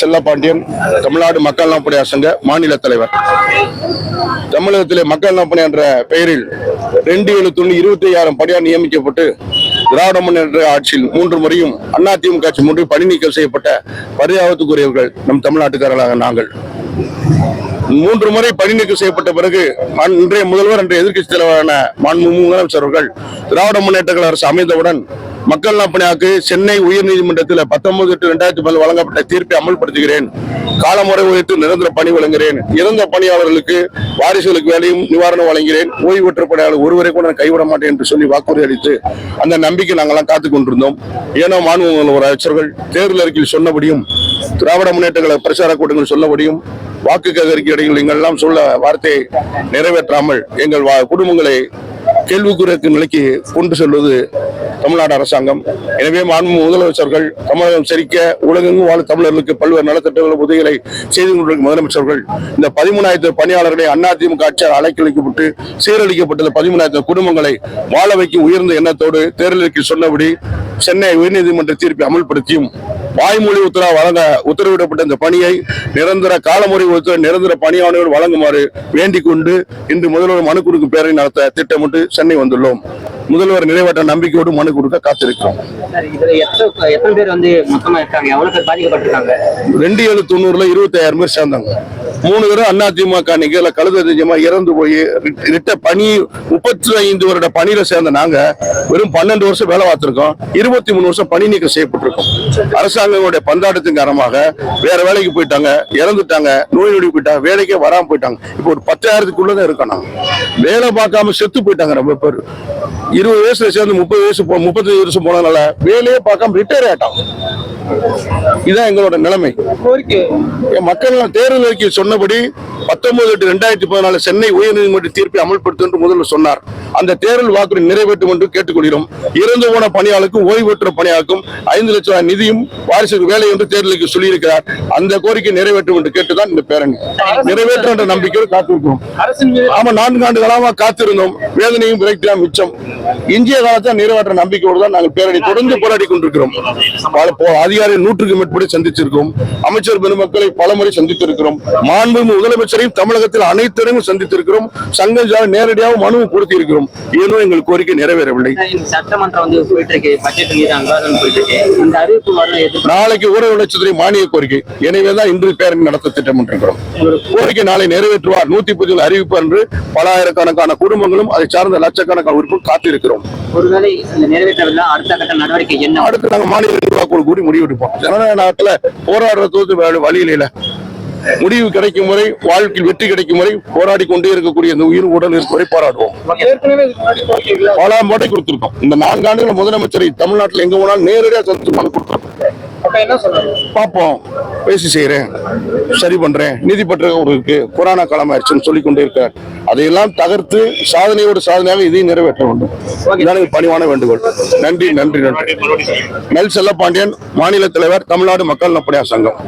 செல்லப்பாண்டியன் தமிழ்நாடு மக்கள் நலப்பணியார் சங்க மாநில தலைவர். தமிழகத்திலே மக்கள் நலப்பணி என்ற பெயரில் ரெண்டு ஏழு எழுத்துன்னு இருபத்தி ஐயாயிரம் பணியார் நியமிக்கப்பட்டு திராவிட முன்னேற்ற ஆட்சியில் மூன்று முறையும் அதிமுக ஆட்சி மூன்று பணி நீக்கம் செய்யப்பட்ட பரிதாபத்துக்குரியவர்கள் நம் தமிழ்நாட்டுக்காரர்களாக நாங்கள். மூன்று முறை பணி நீக்கம் செய்யப்பட்ட பிறகு இன்றைய முதல்வர் என்ற எதிர்கட்சி தலைவரான மாண்புமிகு முதலமைச்சர் அவர்கள் திராவிட முன்னேற்ற கழக அரசு அமைந்தவுடன் மக்கள் நலப்பணியாக்கு சென்னை உயர்நீதிமன்றத்தில் பத்தொன்பது எட்டு ரெண்டாயிரத்தி பதில் வழங்கப்பட்ட தீர்ப்பை அமல்படுத்துகிறேன். காலமுறை உயர்த்து நிரந்தர பணி வழங்குகிறேன். இறந்த பணியாளர்களுக்கு வாரிசுகளுக்கு வேலையும் நிவாரணம் வழங்குகிறேன். ஓய்வு பெற்ற பணியாளர் ஒருவரை கூட நான் கைவிட மாட்டேன் என்று சொல்லி வாக்குறுதி அளித்து அந்த நம்பிக்கை நாங்கள்லாம் காத்துக் கொண்டிருந்தோம். ஏனோ மாநில ஒரு அமைச்சர்கள் தேர்தல் அறிக்கையில் சொன்னபடியும் திராவிட முன்னேற்றங்களை பிரச்சார கூட்டங்கள் சொன்னபடியும் வாக்கு கதறிக்கை இடையில் நீங்கள் எல்லாம் சொல்ல வார்த்தையை நிறைவேற்றாமல் எங்கள் வா- குடும்பங்களை கேள்விக்குறைக்கு நிலைக்கு கொண்டு செல்வது தமிழ்நாடு அரசாங்கம். எனவே மாண்பு முதலமைச்சர்கள் தமிழகம் செழிக்க உலகெங்கும் வாழும் தமிழர்களுக்கு பல்வேறு நலத்திட்டங்கள் உதவிகளை செய்து கொண்டிருக்கும் முதலமைச்சர்கள் இந்த பதிமூணாயிரத்து பணியாளர்களை அதிமுக ஆட்சியால் அலைக்கழிக்கப்பட்டு சீரழிக்கப்பட்டுள்ள பதிமூணாயிரத்து குடும்பங்களை வாழ வைக்கும் உயர்ந்த எண்ணத்தோடு தேர்தலுக்கு சொன்னபடி சென்னை உயர்நீதிமன்ற தீர்ப்பை அமல்படுத்தியும் வாய்மொழி உத்தரவு வழங்க உத்தரவிடப்பட்ட இந்த பணியை நிரந்தர காலமுறை உத்தரவு நிரந்தர பணியாளர்கள் வழங்குமாறு வேண்டிக் கொண்டு இன்று முதல்வர் மனு கொடுக்கும் பேரணி நடத்த திட்டமிட்டு சென்னை வந்துள்ளோம். முதல்வர் நிறைவேற்ற நம்பிக்கையோடு மனு கொடுக்க காத்திருக்கிறோம். ரெண்டு ஏழு தொண்ணூறுல இருபத்தி ஆயிரம் பேர் சேர்ந்தாங்க. மூணு பேரும் அதிமுக நிகழ கழுத நிஜமா இறந்து போய் ரிட்ட பணி முப்பத்தி ஐந்து வருட பணியில சேர்ந்த நாங்க வெறும் பன்னெண்டு வருஷம் வேலை பார்த்திருக்கோம். இருபத்தி மூணு வருஷம் பணி நீக்கம் செய்யப்பட்டிருக்கோம். அரசாங்கங்களுடைய பந்தாட்டத்தின் காரணமாக வேற வேலைக்கு போயிட்டாங்க இறந்துட்டாங்க நோய் நொடி போயிட்டாங்க வேலைக்கே வராம போயிட்டாங்க. இப்போ ஒரு பத்தாயிரத்துக்குள்ளதான் இருக்கோம் நாங்க. வேலை பார்க்காம செத்து போயிட்டாங்க ரொம்ப பேர். இருபது வயசுல சேர்ந்து முப்பது வயசு முப்பத்தஞ்சு வருஷம் போனதுனால வேலையே பார்க்காம ரிட்டையர் ஆயிட்டான் இதுதான் எங்களோட நிலைமை. மக்கள் தேர்தல் அறிக்கை சொன்னபடி பத்தொன்பது எட்டு ரெண்டாயிரத்தி பதினாலு சென்னை உயர்நீதிமன்ற தீர்ப்பை அமல்படுத்தும் என்று முதல்வர் சொன்னார். அந்த தேர்தல் வாக்குறுதி நிறைவேற்றும் என்று கேட்டுக்கொள்கிறோம். இறந்து போன பணியாளருக்கும் ஓய்வு பெற்ற பணியாளருக்கும் ஐந்து லட்சம் ரூபாய் நிதியும் வாரிசுக்கு வேலை என்று தேர்தலுக்கு சொல்லியிருக்கிறார். அந்த கோரிக்கை நிறைவேற்றும் என்று கேட்டுதான் இந்த பேரணி. நிறைவேற்றும் என்ற நம்பிக்கையோடு காத்திருக்கிறோம். ஆமா நான்கு ஆண்டு காத்திருந்தோம். வேதனையும் விரக்தியா மிச்சம். இந்திய காலத்தை நிறைவேற்ற நம்பிக்கையோடு தான் நாங்கள் பேரணி தொடர்ந்து போராடி கொண்டிருக்கிறோம். அதிகாரி நூற்றுக்கு மேற்படி சந்திச்சிருக்கோம் அமைச்சர் பெருமக்களை பலமுறை சந்தித்திருக்கிறோம். மாண்பு முதலமைச்சரையும் தமிழகத்தில் அனைத்தரையும் சந்தித்திருக்கிறோம். சங்கம் நேரடியாக மனு கொடுத்தி இருக்கிறோம் எங்கள் கோரிக்கை நிறைவேறவில்லை. சார், இந்த சட்டமன்றம் வந்து போயிட்டு இருக்கு பட்ஜெட் மீதான விவாதம் போயிட்டு இருக்கு இந்த அறிவிப்பு வரும் எதிர்ப்பு நாளைக்கு ஊரக லட்சத்துறை மானிய கோரிக்கை. எனவேதான் இன்று பேரணி நடத்த திட்டமிட்டிருக்கிறோம். கோரிக்கை. நாளை நிறைவேற்றுவார் நூத்தி பதினேழு அறிவிப்பு என்று பல ஆயிரக்கணக்கான குடும்பங்களும் அதை சார்ந்த லட்சக்கணக்கான உறுப்பு காத்திருக்கிறோம். ஒருவேளை நிறைவேற்றவில்லை அடுத்த கட்ட நடவடிக்கை என்ன? அடுத்து நாங்க மாநில நிர்வாக கூடி முடிவெடுப்போம். ஜனநாயக நாட்டுல போராடுறது வழி இல்லைல முடிவு கிடைக்கும் வரை வாழ்க்கையில் வெற்றி கிடைக்கும் வரை போராடி கொண்டே இருக்கக்கூடிய இந்த உயிர் உடல் இருக்கும் வரை போராடுவோம். பல முறை கொடுத்திருக்கோம். இந்த நான்கு ஆண்டுகள் முதலமைச்சரை தமிழ்நாட்டில் எங்க போனாலும் நேரடியாக சந்தித்து மனு கொடுத்திருக்கோம். பார்ப்போம். பேசி செய்யறேன் சரி பண்றேன். நீதி பற்றாக்குறை இருக்கு. கொரோனா காலம் ஆயிடுச்சுன்னு சொல்லிக் கொண்டே இருக்கார். அதையெல்லாம் தகர்த்து சாதனையோடு சாதனையாக இதையும் நிறைவேற்ற வேண்டும். இதுதான் பணிவான வேண்டுகோள். நன்றி நன்றி நன்றி. நெல் செல்லப்பாண்டியன் மாநில தலைவர் தமிழ்நாடு மக்கள் நப்படையார் சங்கம்.